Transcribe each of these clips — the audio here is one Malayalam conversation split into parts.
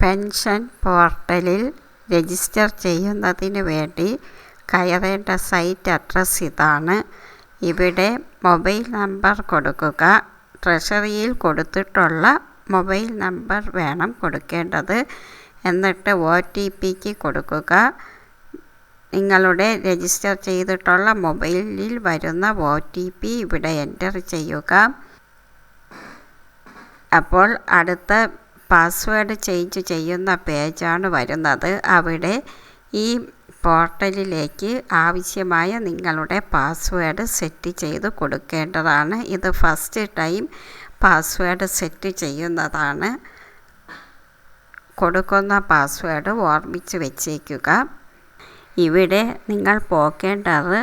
പെൻഷൻ പോർട്ടലിൽ രജിസ്റ്റർ ചെയ്യുന്നതിന് വേണ്ടി കയറേണ്ട സൈറ്റ് അഡ്രസ്സ് ഇതാണ്. ഇവിടെ മൊബൈൽ നമ്പർ കൊടുക്കുക. ട്രഷറിയിൽ കൊടുത്തിട്ടുള്ള മൊബൈൽ നമ്പർ വേണം കൊടുക്കേണ്ടത്. എന്നിട്ട് ഒ ടി പിക്ക് കൊടുക്കുക. നിങ്ങളുടെ രജിസ്റ്റർ ചെയ്തിട്ടുള്ള മൊബൈലിൽ വരുന്ന ഒ ടി പി ഇവിടെ എന്റർ ചെയ്യുക. അപ്പോൾ അടുത്ത പാസ്വേഡ് ചേഞ്ച് ചെയ്യുന്ന പേജാണ് വരുന്നത്. അവിടെ ഈ പോർട്ടലിലേക്ക് ആവശ്യമായ നിങ്ങളുടെ പാസ്വേഡ് സെറ്റ് ചെയ്ത് കൊടുക്കേണ്ടതാണ്. ഇത് ഫസ്റ്റ് ടൈം പാസ്വേഡ് സെറ്റ് ചെയ്യുന്നതാണ്. കൊടുക്കുന്ന പാസ്വേഡ് ഓർമ്മിച്ച് വെച്ചേക്കുക. ഇവിടെ നിങ്ങൾ പോക്കേണ്ടത്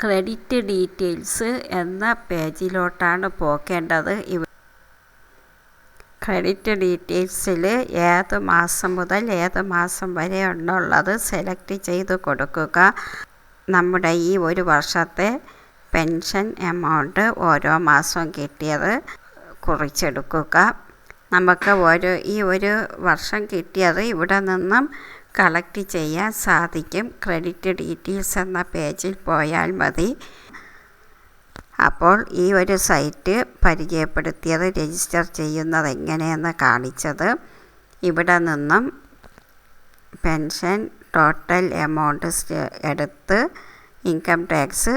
ക്രെഡിറ്റ് ഡീറ്റെയിൽസ് എന്ന പേജിലോട്ടാണ് പോക്കേണ്ടത് ഇവ ക്രെഡിറ്റ് ഡീറ്റെയിൽസിൽ ഏത് മാസം മുതൽ ഏത് മാസം വരെ ഉണ്ടുള്ളത് സെലക്ട് ചെയ്ത് കൊടുക്കുക. നമ്മുടെ ഈ ഒരു വർഷത്തെ പെൻഷൻ എമൗണ്ട് ഓരോ മാസവും കിട്ടിയത് കുറിച്ചെടുക്കുക. നമുക്ക് ഓരോ ഈ ഒരു വർഷം കിട്ടിയത് ഇവിടെ നിന്നും കളക്ട് ചെയ്യാൻ സാധിക്കും. ക്രെഡിറ്റ് ഡീറ്റെയിൽസ് എന്ന പേജിൽ പോയാൽ മതി. അപ്പോൾ ഈ ഒരു സൈറ്റ് പരിചയപ്പെടുത്തിയത് രജിസ്റ്റർ ചെയ്യുന്നത് എങ്ങനെയെന്ന് കാണിച്ചത്. ഇവിടെ നിന്നും പെൻഷൻ ടോട്ടൽ എമൗണ്ട് എടുത്ത് ഇൻകം ടാക്സ്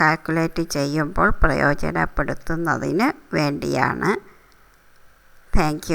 കാൽക്കുലേറ്റ് ചെയ്യുമ്പോൾ പ്രയോജനപ്പെടുത്തുന്നതിന് വേണ്ടിയാണ്. താങ്ക്